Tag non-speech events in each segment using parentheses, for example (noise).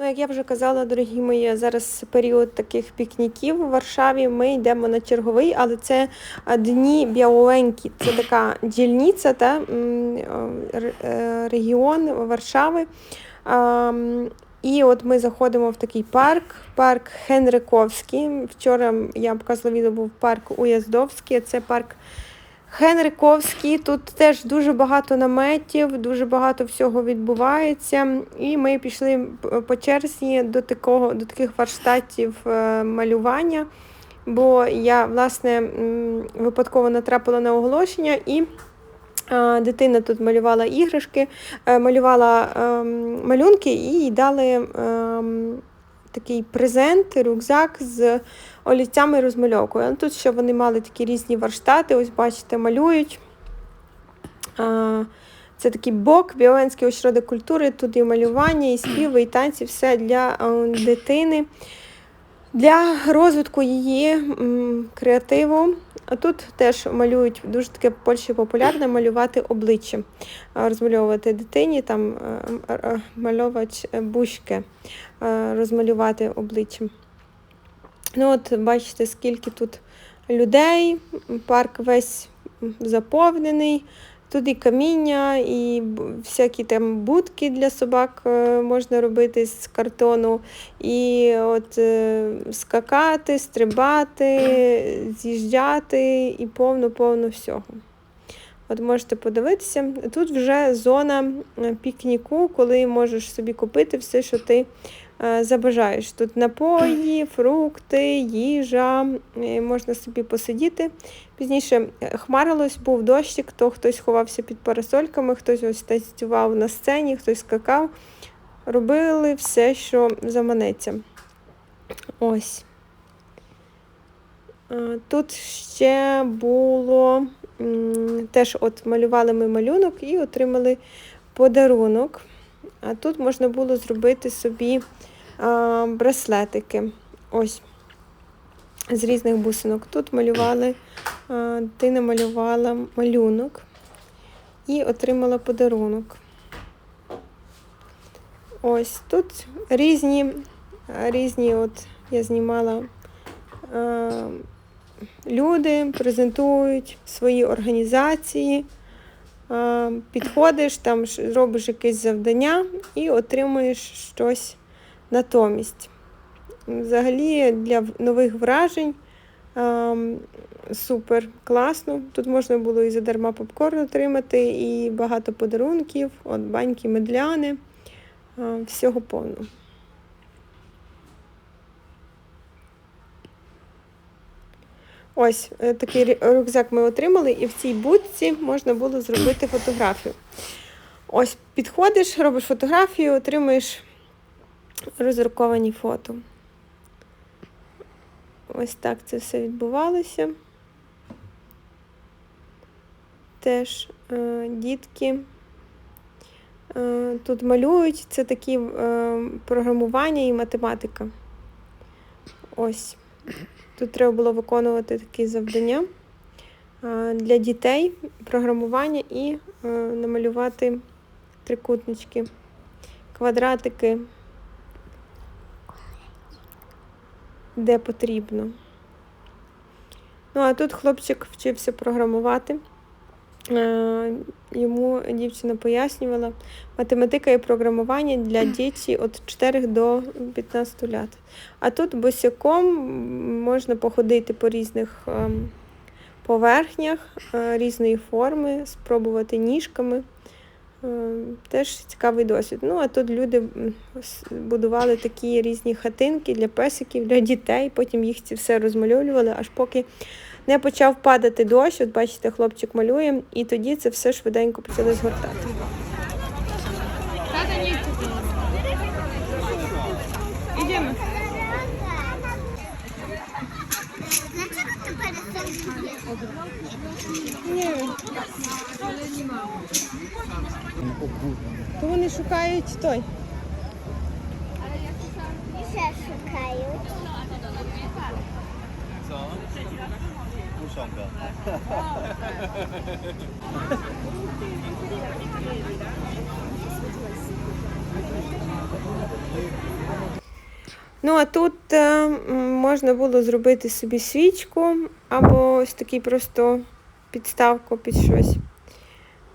Ну, як я вже казала, дорогі мої, зараз період таких пікніків у Варшаві. Ми йдемо на черговий, але це дні Біаленькі. Це така дільниця та е, регіон Варшави. І от ми заходимо в такий парк, парк Хенриковський. Вчора я показувала відео, був парк Уяздовський, це парк Хенриковський. Тут теж дуже багато наметів, дуже багато всього відбувається. І ми пішли по черзі до такого, до таких варштатів е, малювання. Бо я, власне, випадково натрапила на оголошення і. е, Дитина тут малювала іграшки, е, малювала малюнки і їй дали такий презент, рюкзак з олівцями розмальовкою. А Тут ще вони мали такі різні варштати, ось бачите, малюють. Це такий бок Біоленський осередок культури, тут і малювання, і співи, і танці, все для дитини, для розвитку її креативу. А тут теж малюють дуже таке в Польщі популярне малювати обличчя, розмальовувати дитині, там мальовач е, бушки, розмалювати обличчя. Ну, от бачите, скільки тут людей, парк весь заповнений. Тут і каміння, і всякі там будки для собак е, можна робити з картону, і от е, скакати, стрибати, з'їжджати і повно-повно всього. От можете подивитися. Тут вже зона е, пікніку, коли можеш собі купити все, що ти забажаєш. Тут напої, (clears throat) фрукти, їжа, е, можна собі посидіти. Пізніше е, хмарилось, був дощик, то хтось ховався під парасольками, хтось ось танцював на сцені, хтось скакав. Робили все, що заманеться. Ось. Е, Тут ще було теж от малювали ми малюнок і отримали подарунок. А тут можна було зробити собі а, браслетики. Ось. З різних бусинок. Тут малювали, а, дитина малювала малюнок і отримала подарунок. Ось тут різні, різні, от я знімала е, люди, презентують свої організації. Е, Підходиш, там робиш якесь завдання і отримуєш щось натомість. Взагалі для нових вражень ем, супер класно. Тут можна було і задарма попкорн отримати, і багато подарунків, от баньки медляни, е, всього повно. Ось е, такий рюкзак ми отримали, і в цій будці можна було зробити фотографію. Ось підходиш, робиш фотографію, отримуєш розруковані фото. Ось так це все відбувалося. Теж е, дітки е, тут малюють, це такі е, програмування і математика. Ось. Тут треба було виконувати такі завдання е, для дітей, програмування і е, намалювати трикутнички, квадратики, де потрібно. Ну, а тут хлопчик вчився програмувати. Е, Йому дівчина пояснювала математика і програмування для (clears throat) дітей від 4 до 15 років. А тут босяком можна походити по різних ем, поверхнях е, різної форми, спробувати ніжками. Е, Теж цікавий досвід. Ну, а тут люди будували такі різні хатинки для песиків, для дітей, потім їх ці все розмальовували, аж поки не почав падати дощ. От бачите, хлопчик малює, і тоді це все швиденько почали згортати. То вони шукають той. się szukają? Co? Ну, а тут е, можна було зробити собі свічку або ось такий просто підставку під щось.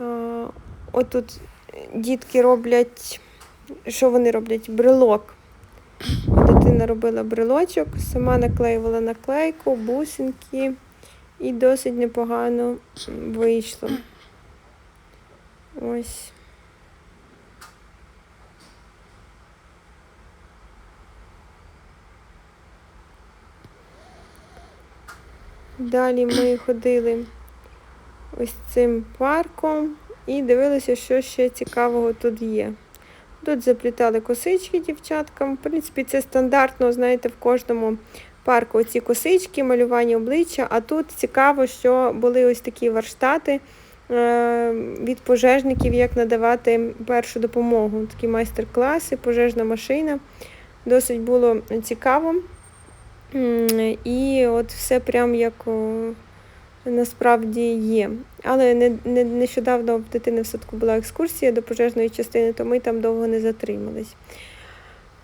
Е, Отут дітки роблять, що вони роблять? Брелок. Дитина робила брелочок, сама наклеювала наклейку, бусинки, і досить непогано вийшло. Ось. Далі ми ходили ось цим парком і дивилися, що ще цікавого тут є. Тут заплітали косички дівчаткам. В принципі, це стандартно, знаєте, в кожному парку ці косички, малювання обличчя. А тут цікаво, що були ось такі варштати е, від пожежників, як надавати першу допомогу. Такі майстер-класи, пожежна машина. Досить було цікаво. І от все прям як насправді є. Але не, не, нещодавно в дитини в садку була екскурсія до пожежної частини, то ми там довго не затримались.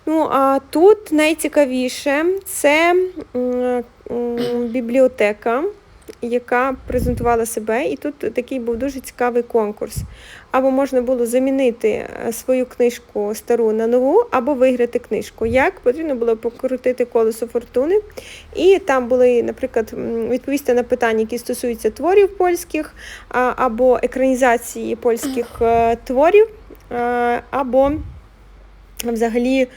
Ну, а тут найцікавіше це бібліотека, яка презентувала себе, і тут такий був дуже цікавий конкурс. Або можна було замінити е, свою книжку стару на нову, або виграти книжку. Як потрібно було покрутити колесо фортуни. І там були, наприклад, відповісти на питання, які стосуються творів польських, або екранізації польських е, творів, е, або взагалі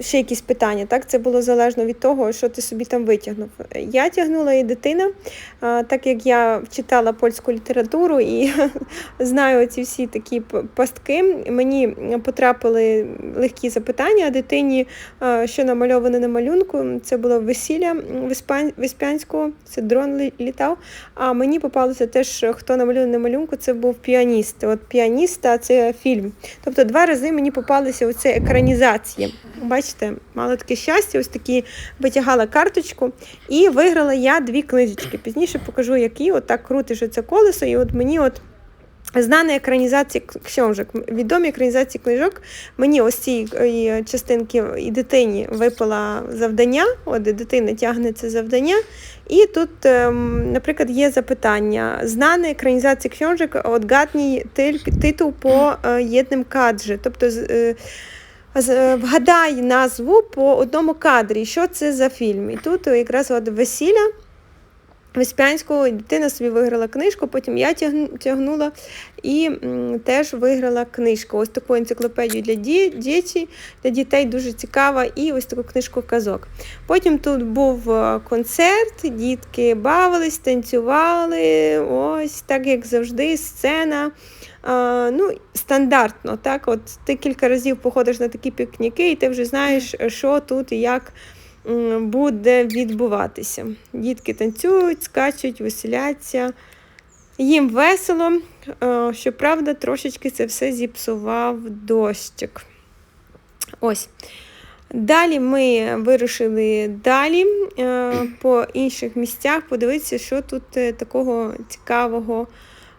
ще якісь питання. Так? Це було залежно від того, що ти собі там витягнув. Я тягнула і дитина, так як я читала польську літературу і (laughs) знаю ці всі такі пастки, мені потрапили легкі запитання, дитині, що намальовано на малюнку, це було весілля в це дрон літав. А мені попалося теж, хто намалював на малюнку, це був піаніст. От піаніст, це фільм. Тобто два рази мені попалися оце екранізації. Бачите, мала таке щастя, ось такі витягала карточку і виграла я дві книжечки. Пізніше покажу, які. От так крутиш оце колесо, і от мені от. Знані екранізації к- книжок, відомі екранізації книжок. Мені ось цій е, частинки і дитині випала завдання, от дитина тягне це завдання. І тут, ем, наприклад, є запитання. Знані екранізації книжок, отгадній тиль- титул по е, єдним кадрі. Тобто е, вгадай назву по одному кадрі, що це за фільм. І тут е, якраз от весілля. В Іспанську дитина собі виграла книжку, потім я тягнула і теж виграла книжку. Ось таку енциклопедію для ді, діті, для дітей дуже цікава, і ось таку книжку казок. Потім тут був е, концерт, дітки бавились, танцювали. Ось так як завжди, сцена. Ну, стандартно, так, от ти кілька разів походиш на такі пікніки, і ти вже знаєш, що тут і як буде відбуватися. Дітки танцюють, скачуть, веселяться. Їм весело. Щоправда, трошечки це все зіпсував дощик. Ось. Далі ми вирушили далі по інших місцях, подивитися, що тут е, такого цікавого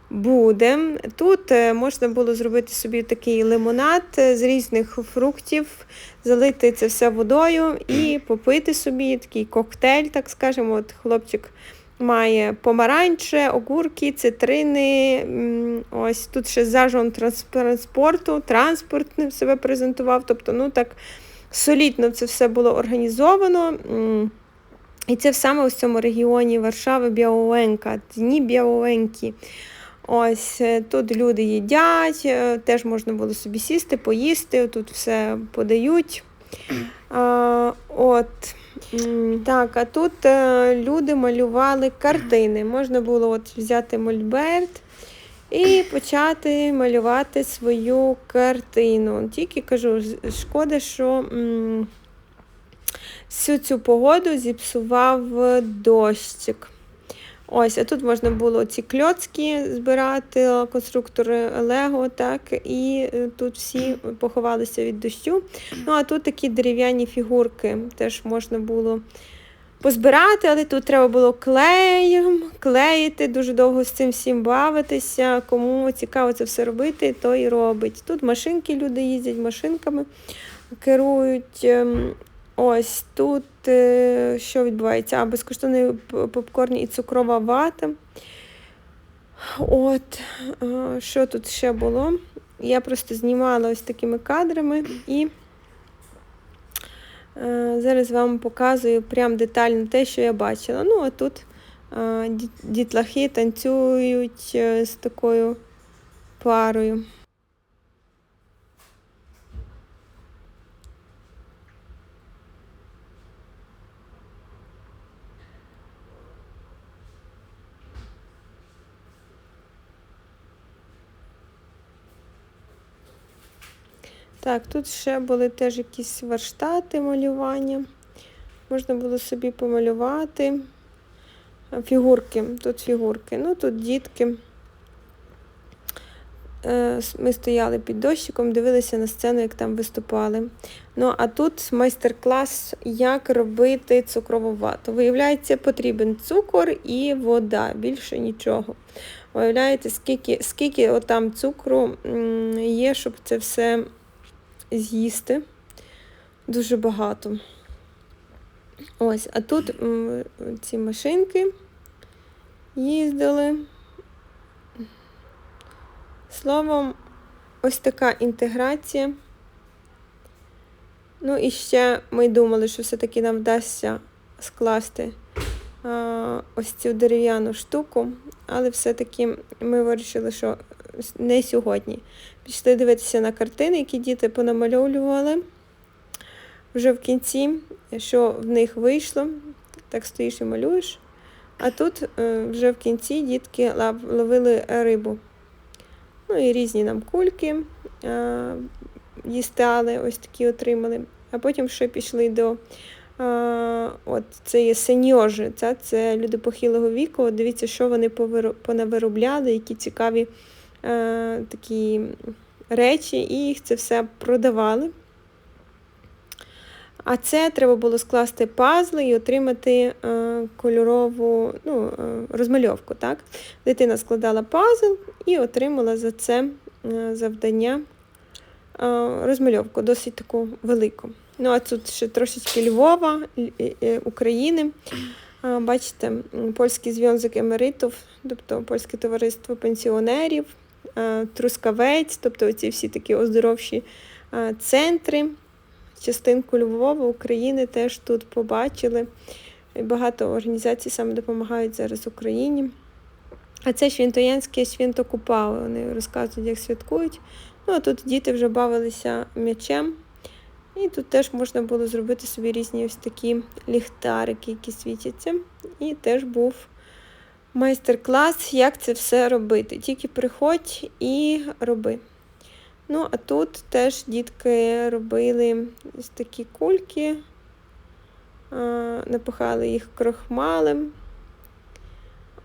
буде. Тут е, можна було зробити собі такий лимонад е, з різних фруктів, залити це все водою і (clears throat) попити собі такий коктейль, так скажемо. От хлопчик має помаранче, огурки, цитрини. Ось тут ще зажон транспорту, транспорт себе презентував. Тобто, ну так солідно це все було організовано. І це саме у цьому регіоні Варшави Біауенка, дні Біауенкі. Ось е, тут люди їдять, е, теж можна було собі сісти, поїсти, тут все подають. От. Так, а тут е, люди малювали картини. Можна було от взяти мольберт і почати малювати свою картину. Тільки кажу, шкода, що всю цю погоду зіпсував дощик. Ось, а тут можна було ці кльоцки збирати, конструктори Лего, так, і е, тут всі поховалися від дощу. Ну, а тут такі дерев'яні фігурки теж можна було позбирати, але тут треба було клеєм, клеїти, дуже довго з цим всім бавитися. Кому цікаво це все робити, то і робить. Тут машинки люди їздять машинками, керують. ем, Ось тут е, що відбувається? А, безкоштовний попкорн і цукрова вата. От, е, що тут ще було? Я просто знімала ось такими кадрами і е, зараз вам показую прям детально те, що я бачила. Ну, а тут е, дітлахи танцюють е, з такою парою. Так, тут ще були теж якісь варштати малювання. Можна було собі помалювати. Фігурки, тут фігурки. Ну, тут дітки. Е, Ми стояли під дощиком, дивилися на сцену, як там виступали. Ну, а тут майстер-клас, як робити цукрову вату. Виявляється, потрібен цукор і вода, більше нічого. Уявляєте, скільки, скільки отам цукру є, щоб це все з'їсти. Дуже багато. Ось, а тут ці машинки їздили. Словом, ось така інтеграція. Ну і ще ми думали, що все-таки нам вдасться скласти а, ось цю дерев'яну штуку, але все-таки ми вирішили, що не сьогодні. Пішли дивитися на картини, які діти понамальовували. Вже в кінці, що в них вийшло, так стоїш і малюєш. А тут е, вже в кінці дітки ловили рибу. Ну і різні нам кульки е, дістали, ось такі отримали. А потім ще пішли до е, от це є сеньожі, це, це люди похилого віку. От дивіться, що вони понавиробляли, які цікаві е, такі речі, і їх це все продавали. А це треба було скласти пазли і отримати е, кольорову ну, е, розмальовку. Так? Дитина складала пазл і отримала за це е, завдання е, розмальовку, досить таку велику. Ну, а тут ще трошечки Львова, України. Бачите, польський зв'язок емеритів, тобто польське товариство пенсіонерів, Трускавець, тобто ці всі такі оздоровчі е, центри. Частинку Львова, України теж тут побачили. Багато організацій саме допомагають зараз Україні. А це Швінтоянське Свінтокупали. Вони розказують, як святкують. Ну, а тут діти вже бавилися м'ячем. І тут теж можна було зробити собі різні ось такі ліхтарики, які світяться. І теж був майстер-клас, як це все робити. Тільки приходь і роби. Ну, а тут теж дітки робили ось такі кульки, напихали їх крохмалем.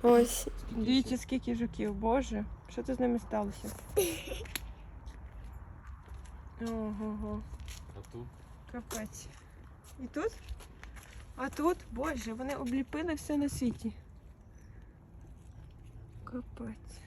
Ось. Дивіться, скільки жуків, боже, що це з ними сталося? Ого, А тут? капець. І тут? А тут, боже, вони обліпили все на світі. Капець.